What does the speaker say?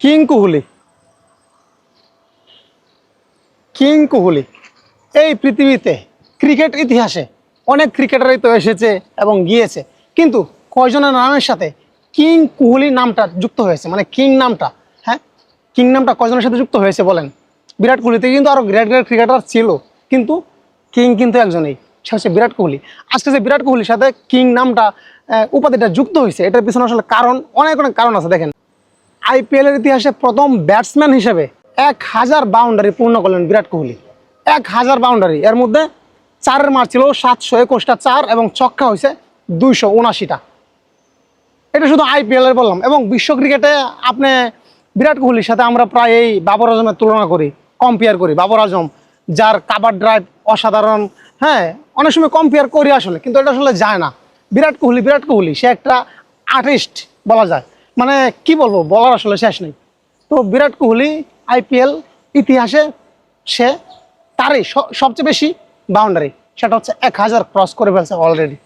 King Kohli. King Kohli. এই পৃথিবীতে cricket ইতিহাসে অনেক ক্রিকেটারই তো এসেছে এবং গিয়েছে। কিন্তু কয়জনের নামের সাথে কিং কোহলি নামটা যুক্ত হয়েছে? মানে কিং নামটা হ্যাঁ? কিং নামটা কয়জনের সাথে যুক্ত হয়েছে বলেন? বিরাট কোহলিতে কিন্তু আরও গ্রেট গ্রেট ক্রিকেটার ছিল। কিন্তু কিং কিন্তু একজনেই, সে হচ্ছে বিরাট কোহলি। আজকে যে বিরাট কোহলির সাথে কিং নামটা উপাধিটা যুক্ত হয়েছে, এটার পিছনে আসলে কারণ, অনেক অনেক কারণ আছে, দেখেন। আইপিএল এর ইতিহাসে প্রথম ব্যাটসম্যান হিসেবে এক হাজার বাউন্ডারি পূর্ণ করলেন বিরাট কোহলি। এক হাজার বাউন্ডারি। এর মধ্যে চারের মার ছিল সাতশো একুশটা চার এবং ছক্কা হয়েছে দুইশো উনাশিটা এটা শুধু আইপিএল এর বললাম এবং বিশ্ব ক্রিকেটে আপনি বিরাট কোহলির সাথে আমরা প্রায় এই বাবর আজমের তুলনা করি কম্পেয়ার করি। বাবর আজম, যার কাবার ড্রাইভ অসাধারণ হ্যাঁ অনেক সময় কম্পেয়ার করি আসলে, কিন্তু এটা আসলে যায় না। বিরাট কোহলি বিরাট কোহলি, সে একটা আর্টিস্ট বলা যায়। মানে কি বলব, বলার আসলে শেষ নেই। তো বিরাট কোহলি আইপিএল ইতিহাসে সে তারই সবচেয়ে বেশি বাউন্ডারি সেটা হচ্ছে এক হাজার ক্রস করে ফেলছে অলরেডি